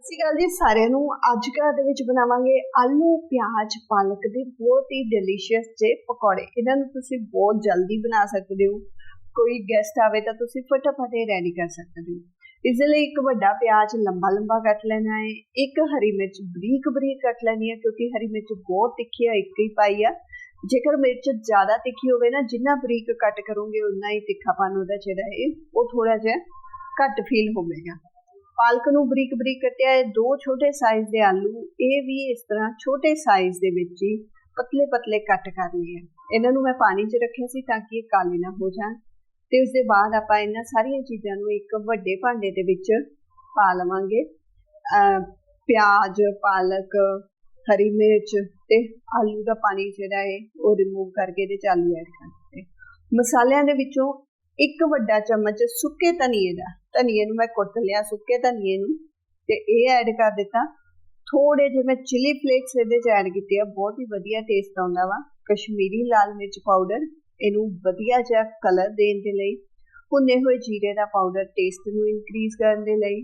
ਸਤਿ ਸ਼੍ਰੀ ਅਕਾਲ ਜੀ ਸਾਰਿਆਂ ਨੂੰ। ਅੱਜ ਘਰ ਦੇ ਵਿੱਚ ਬਣਾਵਾਂਗੇ ਆਲੂ, ਪਿਆਜ਼, ਪਾਲਕ ਦੇ ਬਹੁਤ ਹੀ ਡਿਲੀਸ਼ੀਅਸ ਜੇ ਪਕੌੜੇ। ਇਹਨਾਂ ਨੂੰ ਤੁਸੀਂ ਬਹੁਤ ਜਲਦੀ ਬਣਾ ਸਕਦੇ ਹੋ। ਕੋਈ ਗੈਸਟ ਆਵੇ ਤਾਂ ਤੁਸੀਂ ਫਟਾਫਟ ਇਹ ਰੈਡੀ ਕਰ ਸਕਦੇ ਹੋ। ਇਸ ਲਈ ਇੱਕ ਵੱਡਾ ਪਿਆਜ਼ ਲੰਬਾ ਲੰਬਾ ਕੱਟ ਲੈਣਾ ਹੈ। ਇੱਕ ਹਰੀ ਮਿਰਚ ਬਰੀਕ ਬਰੀਕ ਕੱਟ ਲੈਣੀ ਹੈ ਕਿਉਂਕਿ ਹਰੀ ਮਿਰਚ ਬਹੁਤ ਤਿੱਖੀ ਹੈ ਇੱਕ ਹੀ ਪਾਈ ਆ। ਜੇਕਰ ਮਿਰਚ ਜ਼ਿਆਦਾ ਤਿੱਖੀ ਹੋਵੇ ਨਾ, ਜਿੰਨਾ ਬਰੀਕ ਕੱਟ ਕਰੋਗੇ ਉਨਾ ਹੀ ਤਿੱਖਾਪਨ ਉਹਦਾ ਜਿਹੜਾ ਹੈ, ਉਹ ਥੋੜਾ ਜਿਹਾ ਘੱਟ ਫੀਲ ਹੋਵੇਗਾ। ਪਾਲਕ ਨੂੰ ਬਰੀਕ ਬਰੀਕ ਕੱਟਿਆ ਹੈ ਦੋ ਛੋਟੇ ਸਾਈਜ਼ ਦੇ ਆਲੂ, ਇਹ ਵੀ ਇਸ ਤਰ੍ਹਾਂ ਛੋਟੇ ਸਾਈਜ਼ ਦੇ ਵਿੱਚ ਹੀ ਪਤਲੇ ਪਤਲੇ ਕੱਟ ਕਰ ਲਏ ਇਹਨਾਂ ਨੂੰ ਮੈਂ ਪਾਣੀ 'ਚ ਰੱਖਿਆ ਸੀ ਤਾਂ ਕਿ ਇਹ ਕਾਲੇ ਨਾ ਹੋ ਜਾਣ ਤੇ ਉਸ ਦੇ ਬਾਅਦ ਆਪਾਂ ਇਹਨਾਂ ਸਾਰੀਆਂ ਚੀਜ਼ਾਂ ਨੂੰ ਇੱਕ ਵੱਡੇ ਭਾਂਡੇ ਦੇ ਵਿੱਚ ਪਾ ਲਵਾਂਗੇ। ਪਿਆਜ਼, ਪਾਲਕ, ਹਰੀ ਮਿਰਚ ਤੇ ਆਲੂ ਦਾ ਪਾਣੀ ਜਿਹੜਾ ਹੈ ਉਹ ਰਿਮੂਵ ਕਰਕੇ ਇਹਦੇ ਚ ਆਲੂ ਐਡ ਕਰ ਦਿੱਤੇ। ਮਸਾਲਿਆਂ ਦੇ ਵਿੱਚੋਂ ਇੱਕ ਵੱਡਾ ਚਮਚ ਸੁੱਕੇ ਧਨੀਏ ਦਾ, ਧਨੀਏ ਨੂੰ ਮੈਂ ਕੁੱਟ ਲਿਆ ਸੁੱਕੇ ਧਨੀਏ ਨੂੰ, ਤੇ ਇਹ ਐਡ ਕਰ ਦਿੱਤਾ। ਥੋੜੇ ਜਿਹੇ ਮੈਂ ਚਿਲੀ ਫਲੇਕਸ ਇਹਦੇ ਚ ਐਡ ਕੀਤੇ ਆ, ਬਹੁਤ ਹੀ ਵਧੀਆ ਟੇਸਟ ਆਉਂਦਾ ਵਾ। ਕਸ਼ਮੀਰੀ ਲਾਲ ਮਿਰਚ ਪਾਊਡਰ ਇਹਨੂੰ ਵਧੀਆ ਜਿਹਾ ਕਲਰ ਦੇਣ ਦੇ ਲਈ, ਭੁੰਨੇ ਹੋਏ ਜੀਰੇ ਦਾ ਪਾਊਡਰ ਟੇਸਟ ਨੂੰ ਇਨਕਰੀਜ਼ ਕਰਨ ਦੇ ਲਈ।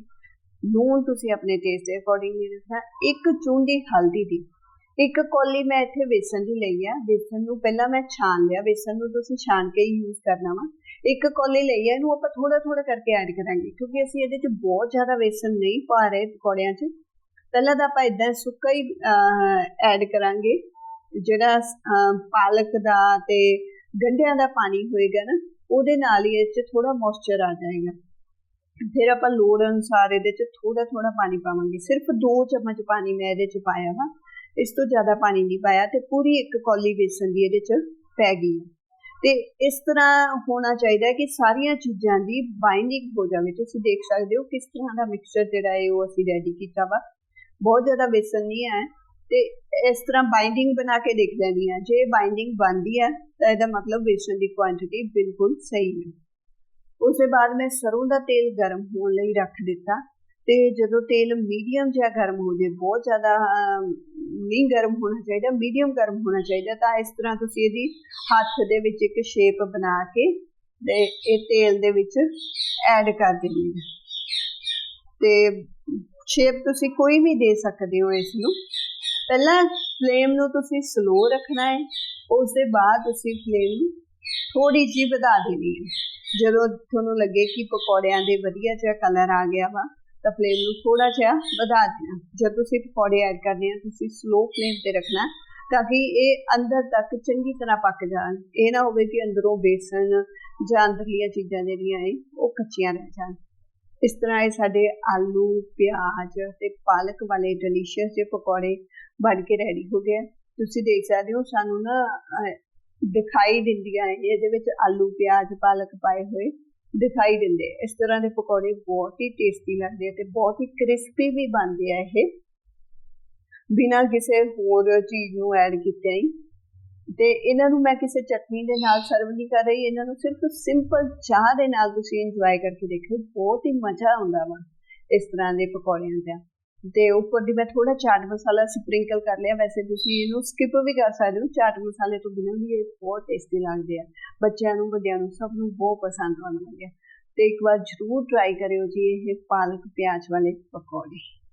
ਨੂਨ ਤੁਸੀਂ ਆਪਣੇ ਟੇਸਟ ਦੇ ਅਕੋਰਡਿੰਗ ਰੱਖਣਾ, ਇੱਕ ਚੂੰਡੀ ਹਲਦੀ ਦੀ। ਇੱਕ ਕੋਲੀ ਮੈਂ ਇੱਥੇ ਵੇਸਣ ਦੀ ਲਈ ਆ ਵੇਸਣ ਨੂੰ ਪਹਿਲਾਂ ਮੈਂ ਛਾਣ ਲਿਆ ਵੇਸਣ ਨੂੰ ਤੁਸੀਂ ਛਾਣ ਕੇ ਹੀ ਯੂਜ਼ ਕਰਨਾ ਵਾ। ਇੱਕ ਕੋਲੀ ਲਈ ਹੈ ਇਹਨੂੰ ਆਪਾਂ ਥੋੜਾ ਥੋੜਾ ਕਰਕੇ ਐਡ ਕਰਾਂਗੇ, ਕਿਉਂਕਿ ਅਸੀਂ ਇਹਦੇ ਚ ਬਹੁਤ ਜ਼ਿਆਦਾ ਵੇਸਣ ਨਹੀਂ ਪਾ ਰਹੇ ਪਕੌੜਿਆਂ 'ਚ। ਪਹਿਲਾਂ ਤਾਂ ਆਪਾਂ ਇਦਾਂ ਸੁੱਕਾ ਹੀ ਐਡ ਕਰਾਂਗੇ, ਜਿਹੜਾ ਪਾਲਕ ਦਾ ਤੇ ਗੰਢਿਆਂ ਦਾ ਪਾਣੀ ਹੋਏਗਾ ਨਾ, ਉਹਦੇ ਨਾਲ ਹੀ ਇਹ 'ਚ ਥੋੜਾ ਮੋਇਸਚਰ ਆ ਜਾਏਗਾ। ਫਿਰ ਆਪਾਂ ਲੋੜ ਅਨੁਸਾਰ ਇਹਦੇ 'ਚ ਥੋੜਾ ਥੋੜਾ ਪਾਣੀ ਪਾਵਾਂਗੇ। ਸਿਰਫ 2 ਚਮਚ ਪਾਣੀ ਮੈਂ ਇਹਦੇ 'ਚ ਪਾਇਆ ਵਾ, ਇਸ ਤੋਂ ਜ਼ਿਆਦਾ ਪਾਣੀ ਨਹੀਂ ਪਾਇਆ ਤੇ ਪੂਰੀ ਇੱਕ ਕੌਲੀ ਵੇਸਣ ਦੀ ਇਹਦੇ 'ਚ ਪੈ ਗਈ ਤੇ ਇਸ ਤਰ੍ਹਾਂ ਹੋਣਾ ਚਾਹੀਦਾ ਕਿ ਸਾਰੀਆਂ ਚੀਜ਼ਾਂ ਦੀ ਬਾਈਂਡਿੰਗ ਹੋ ਜਾਵੇ। ਤੁਸੀਂ ਦੇਖ ਸਕਦੇ ਹੋ ਕਿਸ ਤਰ੍ਹਾਂ ਦਾ ਮਿਕਸਚਰ ਜਿਹੜਾ ਹੈ ਉਹ ਅਸੀਂ ਰੈਡੀ ਕੀਤਾ ਵਾ। ਬਹੁਤ ਜ਼ਿਆਦਾ ਵੇਸਣ ਨਹੀਂ ਹੈ ਤੇ ਇਸ ਤਰ੍ਹਾਂ ਬਾਈਂਡਿੰਗ ਬਣਾ ਕੇ ਦੇਖ ਲੈਣੀ ਹੈ। ਜੇ ਬਾਈਂਡਿੰਗ ਬਣਦੀ ਹੈ ਤਾਂ ਇਹਦਾ ਮਤਲਬ ਵੇਸਣ ਦੀ ਕੁਆਂਟੀਟੀ ਬਿਲਕੁਲ ਸਹੀ ਹੈ। ਉਸ ਦੇ ਬਾਅਦ ਮੈਂ ਸਰੋਂ ਦਾ ਤੇਲ ਗਰਮ ਹੋਣ ਲਈ ਰੱਖ ਦਿੱਤਾ। ਤੇ ਜਦੋਂ ਤੇਲ ਮੀਡੀਅਮ ਜਿਹਾ ਗਰਮ ਹੋ ਜੇ, ਬਹੁਤ ਜ਼ਿਆਦਾ ਨਹੀਂ ਗਰਮ ਹੋਣਾ ਚਾਹੀਦਾ, ਮੀਡੀਅਮ ਗਰਮ ਹੋਣਾ ਚਾਹੀਦਾ, ਤਾਂ ਇਸ ਤਰ੍ਹਾਂ ਤੁਸੀਂ ਇਹਦੀ ਹੱਥ ਦੇ ਵਿੱਚ ਇੱਕ ਸ਼ੇਪ ਬਣਾ ਕੇ ਤੇ ਇਹ ਤੇਲ ਦੇ ਵਿੱਚ ਐਡ ਕਰ ਦੇਣੀ ਹੈ ਤੇ ਸ਼ੇਪ ਤੁਸੀਂ ਕੋਈ ਵੀ ਦੇ ਸਕਦੇ ਹੋ ਇਸ ਨੂੰ ਪਹਿਲਾਂ ਫਲੇਮ ਨੂੰ ਤੁਸੀਂ ਸਲੋ ਰੱਖਣਾ ਹੈ ਉਸ ਦੇ ਬਾਅਦ ਤੁਸੀਂ ਫਲੇਮ ਨੂੰ ਥੋੜੀ ਜਿਹੀ ਵਧਾ ਦੇਣੀ ਹੈ। ਜਦੋਂ ਤੁਹਾਨੂੰ ਲੱਗੇ ਕਿ ਪਕੌੜਿਆਂ ਦੇ ਵਧੀਆ ਜਿਹਾ ਕਲਰ ਆ ਗਿਆ ਵਾ ਤਾਂ ਫਲੇਮ ਨੂੰ ਥੋੜਾ ਜਿਹਾ ਵਧਾ ਦੇਣਾ। ਜਦ ਤੁਸੀਂ ਪਕੌੜੇ ਐਡ ਕਰਨੇ ਆ, ਤੁਸੀਂ ਸਲੋ ਫਲੇਮ ਤੇ ਰੱਖਣਾ ਤਾਂ ਕਿ ਇਹ ਅੰਦਰ ਤੱਕ ਚੰਗੀ ਤਰ੍ਹਾਂ ਪੱਕ ਜਾਣ। ਇਹ ਨਾ ਹੋਵੇ ਕਿ ਅੰਦਰੋਂ ਬੇਸਣ ਜਾਂ ਅੰਦਰਲੀਆਂ ਚੀਜ਼ਾਂ ਜਿਹੜੀਆਂ ਹੈ ਉਹ ਕੱਚੀਆਂ ਰਹਿ ਜਾਣ। ਇਸ ਤਰ੍ਹਾਂ ਇਹ ਸਾਡੇ ਆਲੂ, ਪਿਆਜ਼ ਤੇ ਪਾਲਕ ਵਾਲੇ ਡਿਲੀਸ਼ੀਅਸ ਜਿਹੇ ਪਕੌੜੇ ਬਣ ਕੇ ਰੈਡੀ ਹੋ ਗਏ ਤੁਸੀਂ ਦੇਖ ਸਕਦੇ ਹੋ, ਸਾਨੂੰ ਨਾ ਦਿਖਾਈ ਦਿੰਦੀਆਂ ਇਹਦੇ ਵਿੱਚ ਆਲੂ, ਪਿਆਜ਼, ਪਾਲਕ ਪਾਏ ਹੋਏ। ਦਿਖਾਈ ਦਿੰਦੇ ਇਸ ਤਰ੍ਹਾਂ ਦੇ ਪਕੌੜੇ ਬਹੁਤ ਹੀ ਟੇਸਟੀ ਲੱਗਦੇ ਤੇ ਬਹੁਤ ਹੀ ਕ੍ਰਿਸਪੀ ਵੀ ਬਣਦੇ ਆ ਇਹ। ਬਿਨਾਂ ਕਿਸੇ ਹੋਰ ਚੀਜ਼ ਨੂੰ ਐਡ ਕੀਤੇ ਹੀ। ਤੇ ਇਹਨਾਂ ਨੂੰ ਮੈਂ ਕਿਸੇ ਚਟਨੀ ਦੇ ਨਾਲ ਸਰਵ ਨਹੀਂ ਕਰ ਰਹੀ। ਇਹਨਾਂ ਨੂੰ ਸਿਰਫ ਸਿੰਪਲ ਚਾਹ ਦੇ ਨਾਲ ਤੁਸੀਂ ਇੰਜੋਏ ਕਰਕੇ ਦੇਖੋ ਬਹੁਤ ਹੀ ਮਜ਼ਾ ਆਉਂਦਾ ਵਾ ਇਸ ਤਰ੍ਹਾਂ ਦੇ ਪਕੌੜਿਆਂ ਦਾ। ਤੇ ਉੱਪਰ ਦੀ ਮੈਂ ਥੋੜਾ ਚਾਟ ਮਸਾਲਾ ਸਪ੍ਰਿੰਕਲ ਕਰ ਲਿਆ। ਵੈਸੇ ਤੁਸੀਂ ਇਹਨੂੰ ਸਕਿਪ ਵੀ ਕਰ ਸਕਦੇ ਹੋ। ਚਾਟ ਮਸਾਲੇ ਤੋਂ ਬਿਨਾਂ ਵੀ ਇਹ ਬਹੁਤ ਟੇਸਟੀ ਲੱਗਦੇ ਆ। ਬੱਚਿਆਂ ਨੂੰ, ਵੱਡਿਆਂ ਨੂੰ ਸਭ ਨੂੰ ਬਹੁਤ ਪਸੰਦ ਆਉਂਦੇ ਆ। ਤੇ ਇੱਕ ਵਾਰ ਜ਼ਰੂਰ ਟਰਾਈ ਕਰਿਓ ਜੀ ਇਹ ਪਾਲਕ ਪਿਆਜ਼ ਵਾਲੇ ਪਕੌੜੇ।